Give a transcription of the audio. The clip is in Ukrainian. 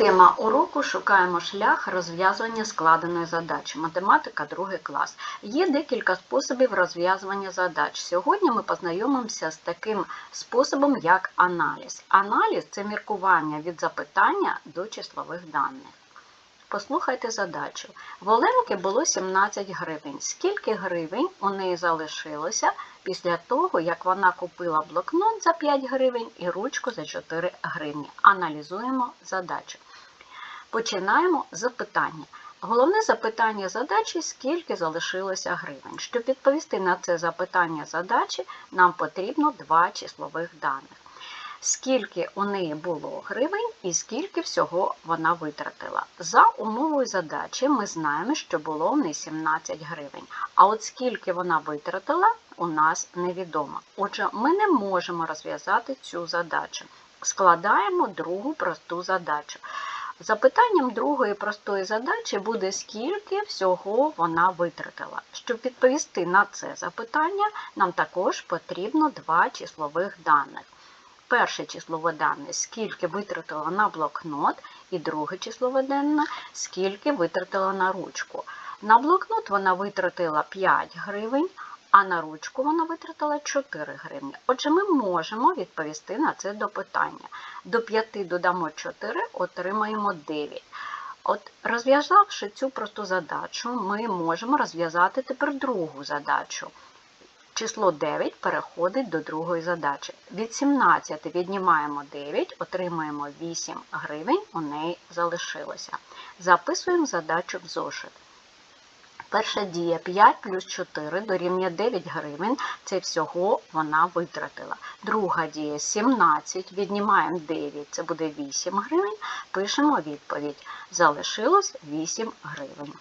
Тема уроку шукаємо шлях розв'язування складеної задачі. Математика, другий клас. Є декілька способів розв'язування задач. Сьогодні ми познайомимося з таким способом, як аналіз. Аналіз це міркування від запитання до числових даних. Послухайте задачу. В Оленки було 17 гривень. Скільки гривень у неї залишилося після того, як вона купила блокнот за 5 гривень і ручку за 4 гривні? Аналізуємо задачу. Починаємо з запитання. Головне запитання задачі скільки залишилося гривень. Щоб відповісти на це запитання задачі, нам потрібно два числових даних. Скільки у неї було гривень і скільки всього вона витратила. За умовою задачі ми знаємо, що було в неї 17 гривень. А от скільки вона витратила, у нас невідомо. Отже, ми не можемо розв'язати цю задачу. Складаємо другу просту задачу. Запитанням другої простої задачі буде, скільки всього вона витратила. Щоб відповісти на це запитання, нам також потрібно два числових даних. Перше числове дане, скільки витратила на блокнот, і друге числове дане, скільки витратила на ручку. На блокнот вона витратила 5 гривень, а на ручку вона витратила 4 гривні. Отже, ми можемо відповісти на це допитання. До 5 додамо 4, отримаємо 9. От розв'язавши цю просту задачу, ми можемо розв'язати тепер другу задачу. Число 9 переходить до другої задачі. Від 17 віднімаємо 9, отримаємо 8 гривень, у неї залишилося. Записуємо задачу в зошит. Перша дія 5 плюс 4 дорівнює 9 гривень, це всього вона витратила. Друга дія 17, віднімаємо 9, це буде 8 гривень, пишемо відповідь. Залишилось 8 гривень.